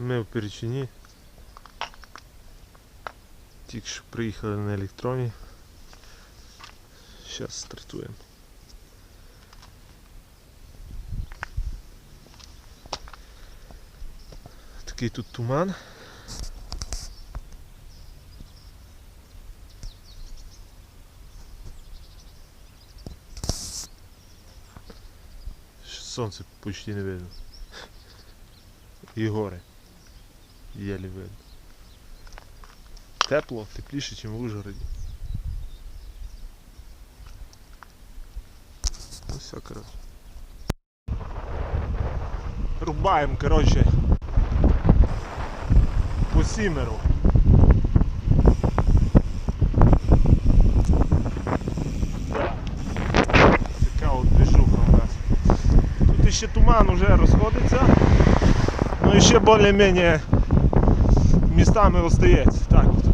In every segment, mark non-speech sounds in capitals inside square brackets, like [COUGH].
Ми в Перечині. Тільки що приїхали на електроні. Зараз стартуємо. Такий тут туман. Сонце почти не видно. І гори. Єлі видно. Тепло, тепліше, ніж в Ужгороді. Ось все, коротше. Рубаємо, коротше. По сімеру. Ще туман уже розходиться. Ну і ще більш-менш містами остається. Так от.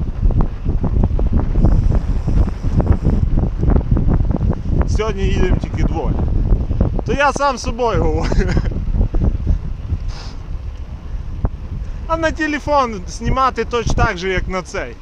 Сьогодні їдемо тільки двоє. То я сам з собою говорю. А на телефон знімати точно так же, як на цей.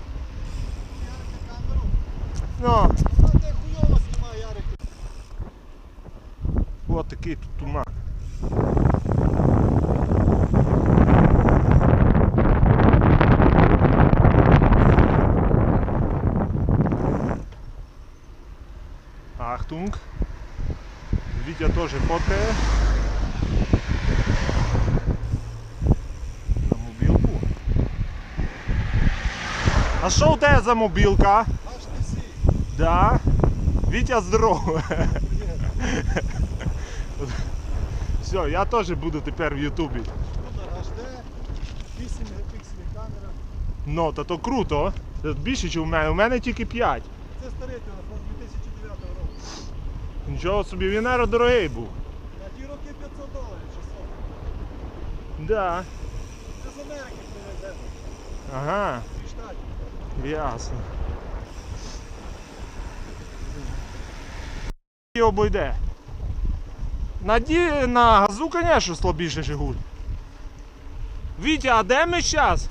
Ахтунг. Вітя теж фоткає. На мобілку. А що у тебе за мобілка? Да. Вітя здорово. Все, я теж буду тепер в Ютубі. Шкода HD, 8 мегапікселів камера. Ну, та то круто. Більше, ніж у мене. У мене тільки 5. Нічого собі, він наверно, дорогий був. На ті роки 500 доларів, 600. Да. Це з Америки привезено. Ага, Зі штатів. ясно. І обойде. На, ді... на газу, звісно, слабіше Жигуль. Вітя, а де ми зараз?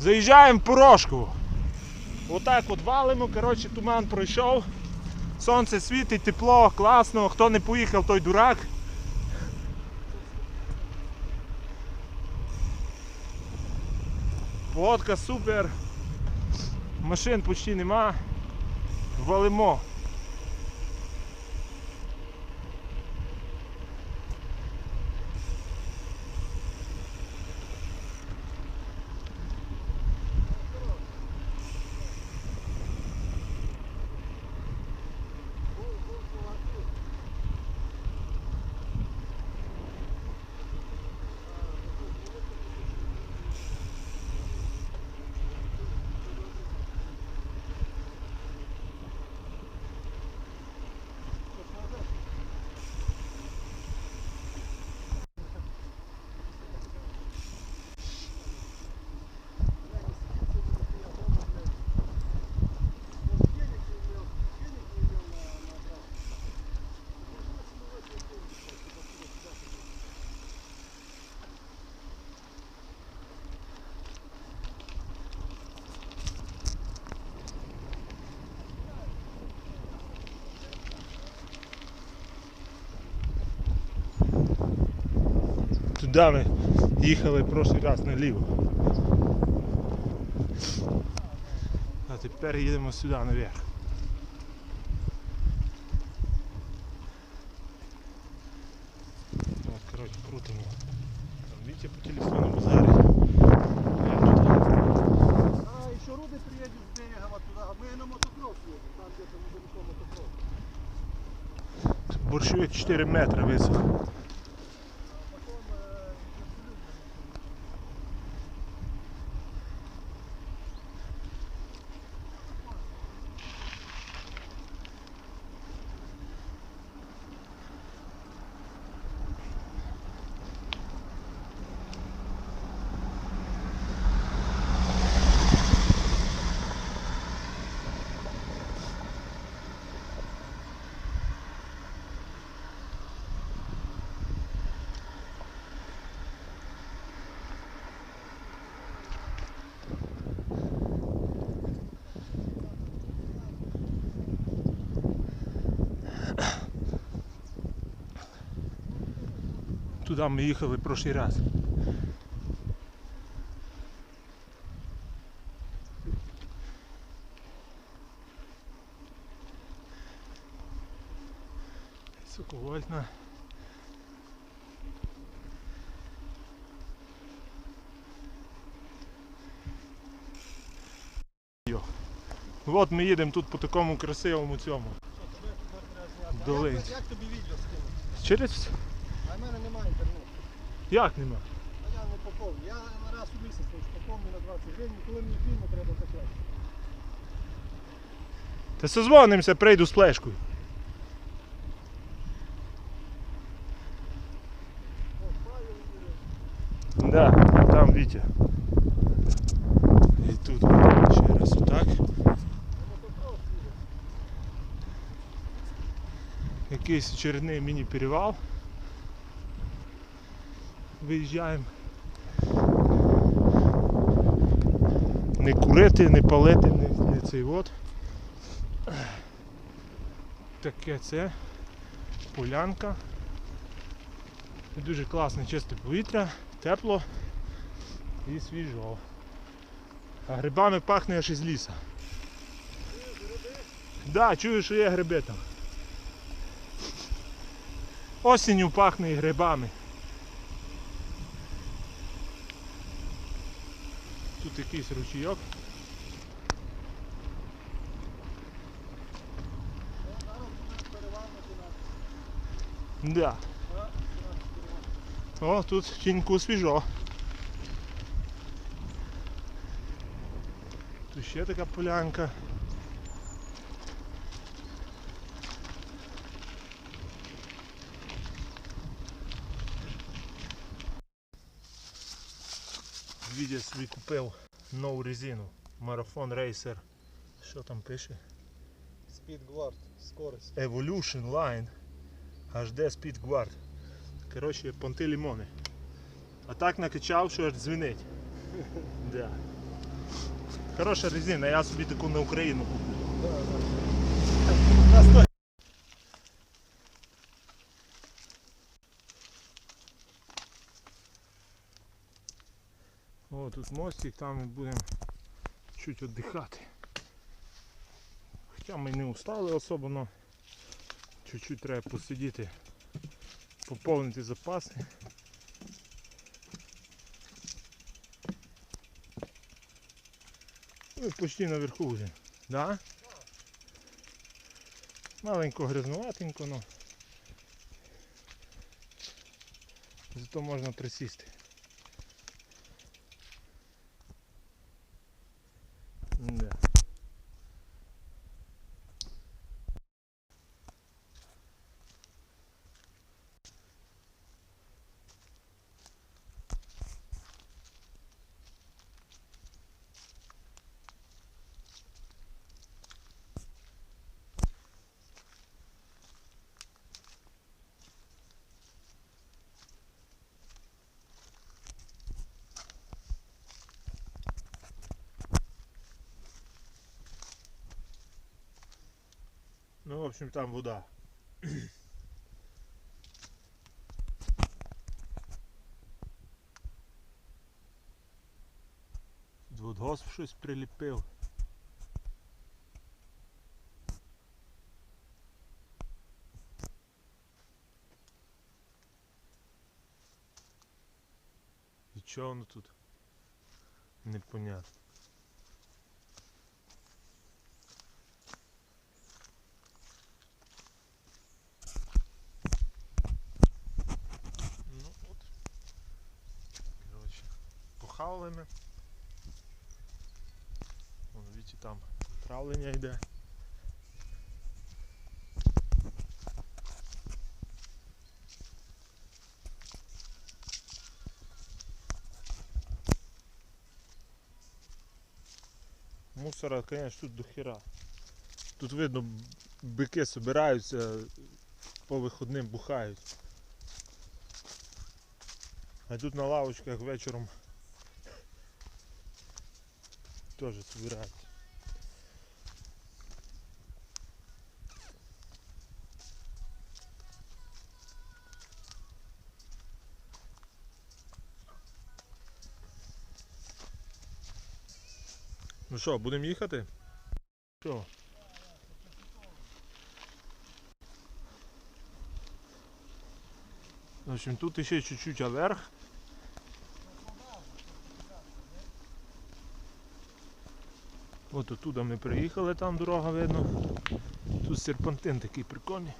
Заїжджаємо в Порошку. Отак от валимо, коротше, туман пройшов. Сонце світить, тепло, класно. Хто не поїхав, той дурак. Погодка супер. Машин почти нема. Валимо. Туди ми їхали в прошлий раз наліво. А тепер їдемо сюди наверх. От, коротше, крутимо. Там, Вітя по телефону базарить. А, і що Руди приїдуть з берега от туди, а ми на мотокрос їдемо, там де-то недалеко мотокрос. Борщує 4 метри висох. Туди ми їхали прошлий раз. Високовольтна. Йо. От ми їдемо тут по такому красивому цьому. Долинь. Як, як тобі відео скинути? Через. А в мене немає інтернету. Як нема? А я не поповню. Я на раз у місяць поповню на 20 гривень, коли мені фільму треба таке. Та созвонимося, прийду з файл, Да, там Вітя. І тут ще раз отак. Якийсь очередний міні-перевал. Виїжджаємо. Не курити, не палити, не, не цей от. Таке це. Полянка. Дуже класне чисте повітря, тепло і свіжо. А грибами пахне аж із ліса. Да, чую, що є гриби там. Осінню пахне і грибами. Тут якийсь ручійок. Да. О, тут тіньку свіжо. Тут ще така полянка. Відео собі купив нову резину. Марафон Racer. Що там пише? Speed Guard, скорость. Evolution Line HD Speed Guard. Коротше, понти лімони. А так накачав, що аж дзвенить. [LAUGHS] Да. Хороша резина, я собі таку на Україну куплю. Да, да. О, тут мостик, там ми будемо чуть віддихати. Хоча ми не устали особо, але чуть-чуть треба посидіти, поповнити запаси. Ну, почти наверху вже. Да? Маленько грязнуватенько, но зато можна присісти. Да. Ну, в общем, там вода. Тут водгосп щось приліпив. І чого воно тут? Непонятно. Ну от. Коротше, похавали ми. Вон, бачите, там травлення йде. Мусора, конечно, тут до хера. Тут видно, бики збираються, по виходним бухають. А тут на лавочках вечором теж збирають. Ну що, будемо їхати? Що? В общем, тут ще чуть-чуть вверх. От оттуда ми приїхали, там дорога видно. Тут серпантин такий прикольний.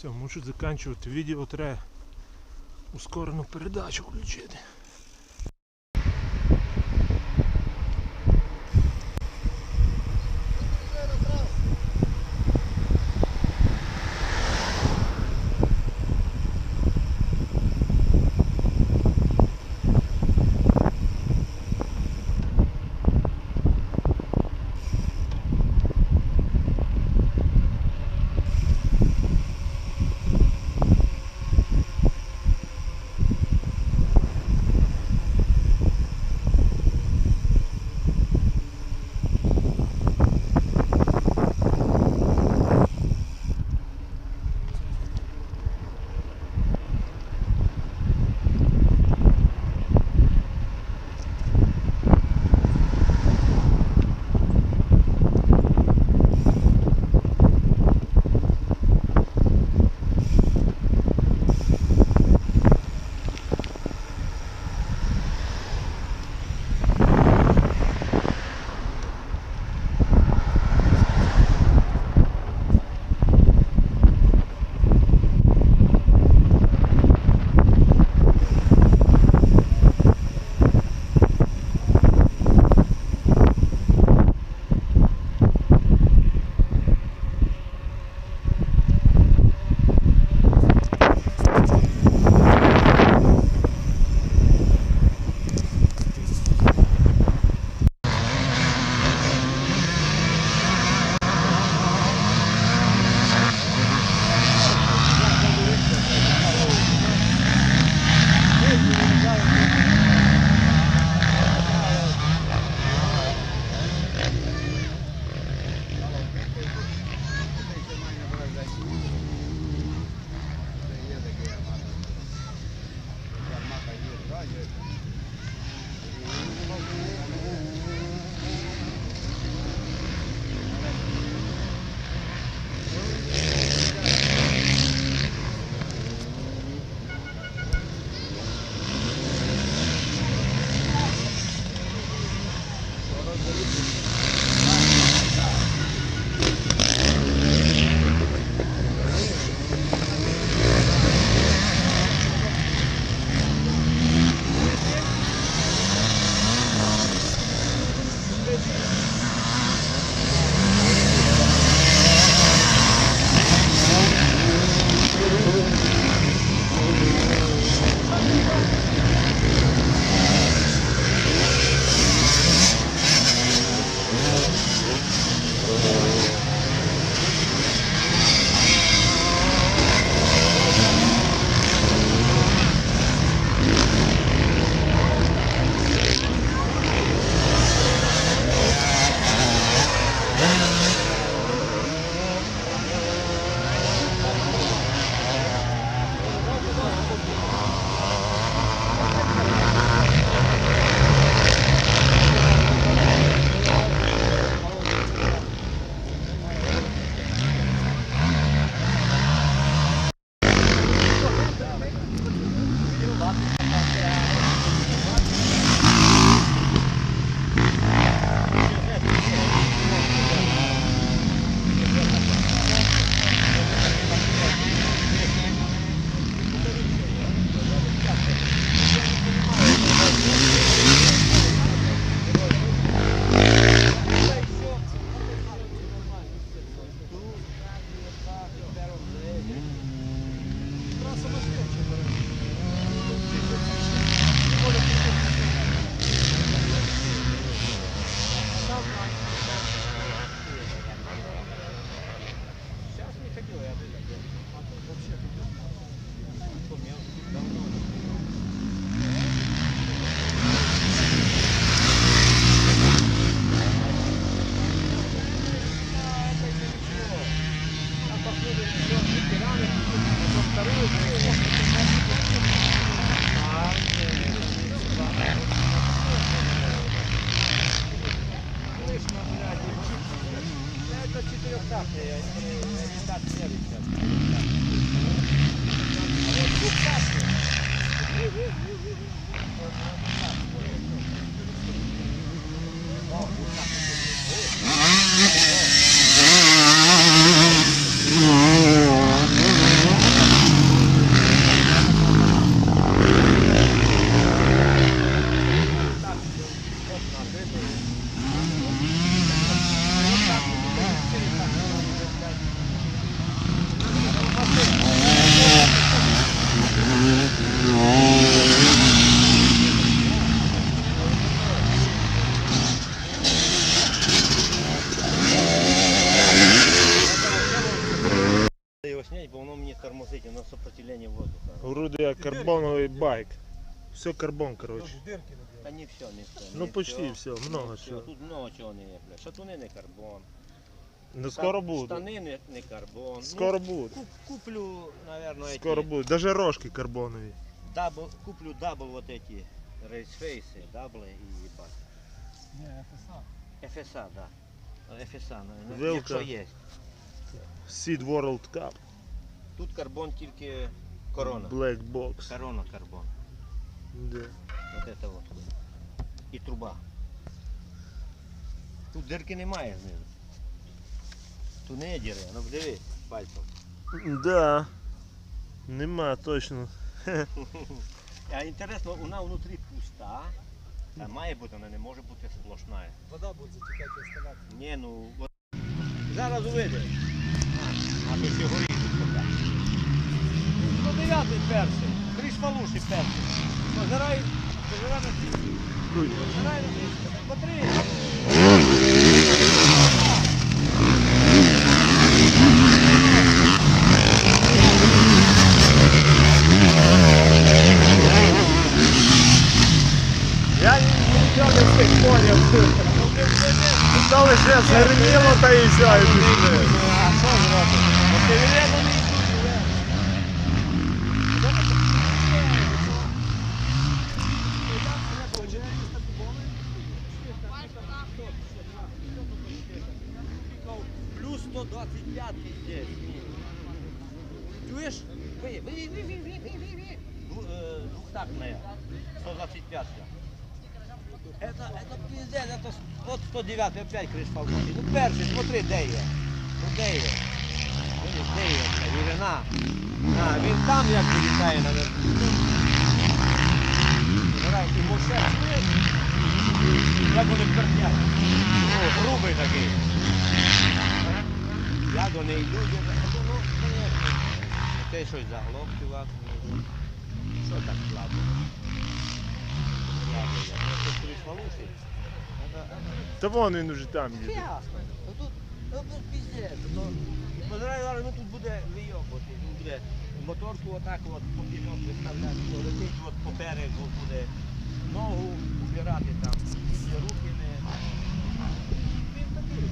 Все, мушу заканчивать видео, треба ускорену передачу включити. Все карбон, коротше. Дирки наб'ємо. Та не все, не все. Ну не почти все, много Все, чого. Тут много чого не є, бля. Шатуни не карбон. Ну скоро Штан- буде. Штани не, не карбон. Скоро буде. Ну, куп- куплю, наверное, Скоро эти, буде. Даже рожки карбонові. дабл, куплю дабл вот эти рейсфейсы, даблы и ебать. Ні, FSA. FSA, да. FSA, ну, Вилка. якщо є. Seed World Cup. Тут карбон тільки корона. Black Box. Корона карбон. Да. Вот это вот. І труба. Тут дирки немає знизу. Тут не є діри, ну диви пальцем. Да. Нема точно. [LAUGHS] А інтересно, вона внутрі пуста. А має бути, вона не може бути сплошна. Вода буде затікати і оставати. Ні, ну. от- Зараз увидиш. А, то ще горіти поки. Ну дев'ятий перший. Криш малуший перший. Позирай, позирай на ці. Позирай на ці. Смотри. Я нічого не встиг поняв. Та лише згорніло та і все, перший, смотри, де є. Ну де є. Де є? Вірина. А, він там як вилітає наверху. І моше, чуєш? Як вони пертять. Ну, грубий такий. Як вони йдуть, я кажу, ну, конечно. Ти щось заглох, чувак. ну, Що так слабо? Слабо, я. Ну, криш малуший. Та вон він уже там їде. Ясно. Ну тут, ну тут піздець. Ну, Позирай, зараз ну, тут буде вийобувати. Він буде моторку отак от попінок виставляти, то летить от попереду буде ногу убирати там, і руки не. Він такий.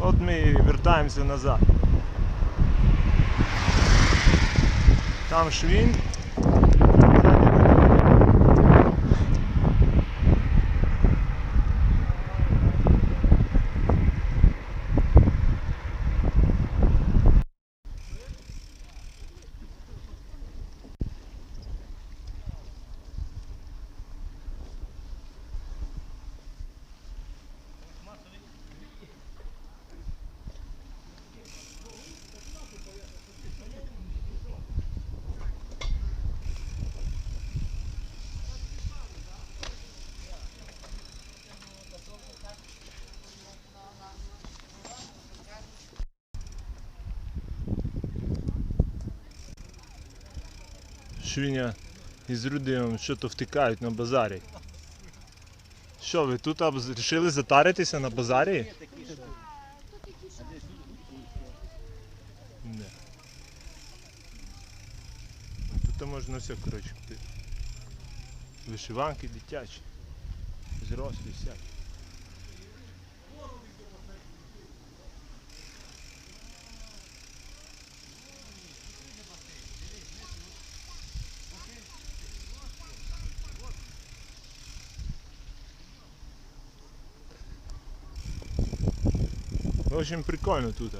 От ми вертаємося назад. Там швін. Швіня із Рудимом що то втикають на базарі. Що ви тут вирішили затаритися на базарі? Не. Тут можна все, коротше, купити. Вишиванки дитячі. Зрослі всякі. Очень прикольно тут.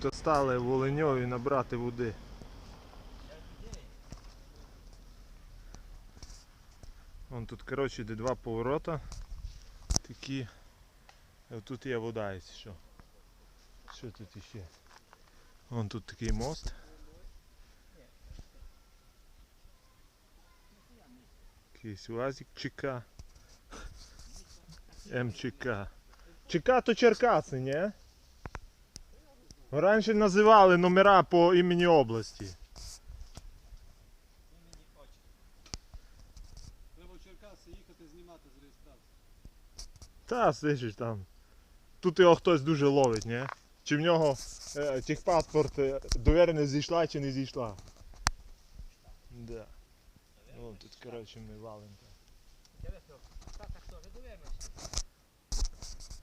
Тут стали в набрати води. Вон тут, коротше, де два поворота. Такі. І Тут є вода, якщо що. Що тут іще? Вон тут такий мост. Якийсь УАЗик ЧК. МЧК. ЧК то Черкаси, ні? Раніше називали номера по імені області. Треба в Черкаси їхати знімати з реєстрації. Та слышиш там. Тут його хтось дуже ловить, ні? Чи в нього е, техпаспорт е, довіреність зійшла чи не зійшла? Да. Вон тут, коротше, ми валимо. Інтересно, в Штатах теж довірність.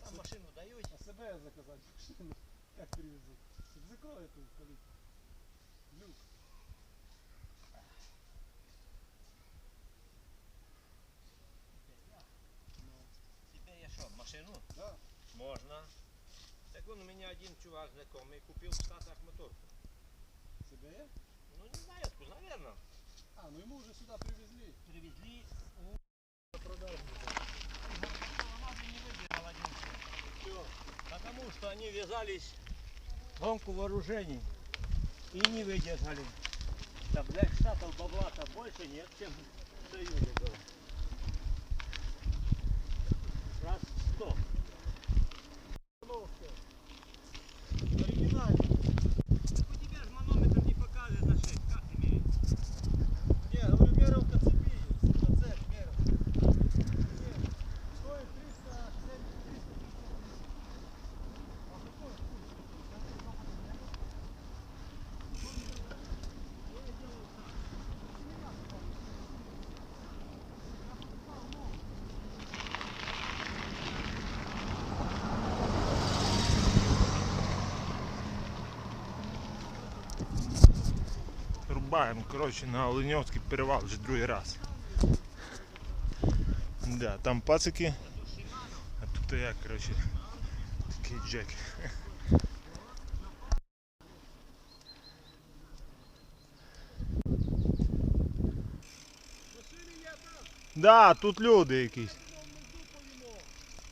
Там машину дають. А себе заказати машину. Як привезуть? Щоб закроє тут коли. Люк. Тебе є що, машину? Да. Можна. Так он у меня один чувак знакомый купил в Штатах моторку. Себе є? Ну не знаю, откуда, наверное. А, ну йому вже сюди привезли. Привезли. Продали. не выдержал один. Всё. Потому что они ввязались в гонку вооружений и не выдержали. Там для штатов бабла-то больше нет, чем в Союзе Рубаємо, коротше, на Оленьовський перевал вже другий раз. Да, там пацики, а тут я, коротше, такий джек. Да, тут люди якісь.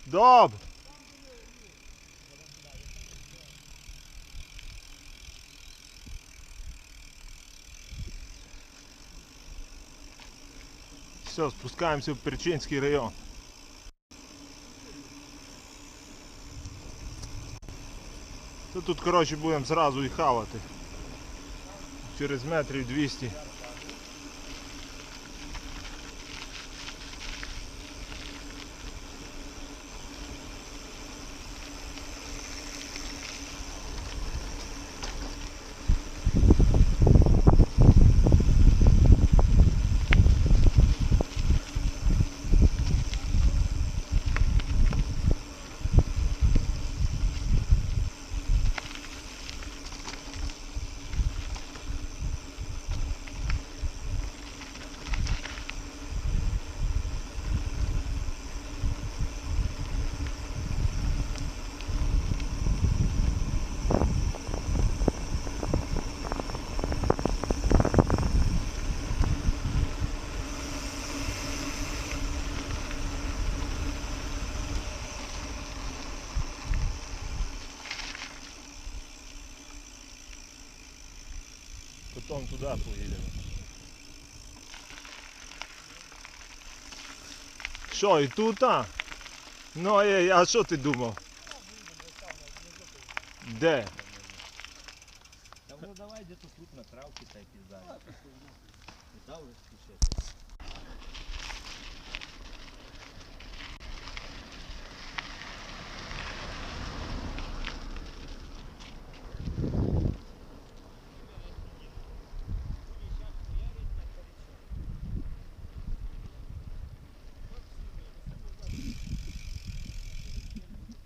Добре. Все, спускаемся в Перчинский район. Тут, коротше, будемо зразу і хавати. Через метрів 200. Потім туда поїдемо. Що, і тут? А? Ну, я- а що ти думав? Де? Та ну давай де тут на травці та й піздай. Пізда спішити.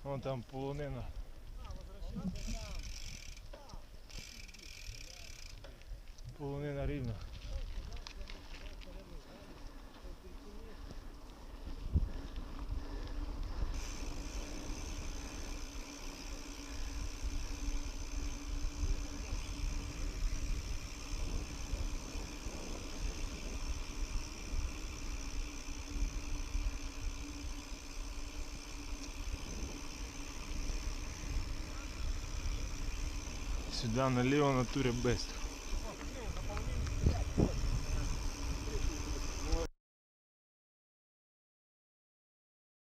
Вон там полонина. Полонина рівна. Сюди наліво на турі бест.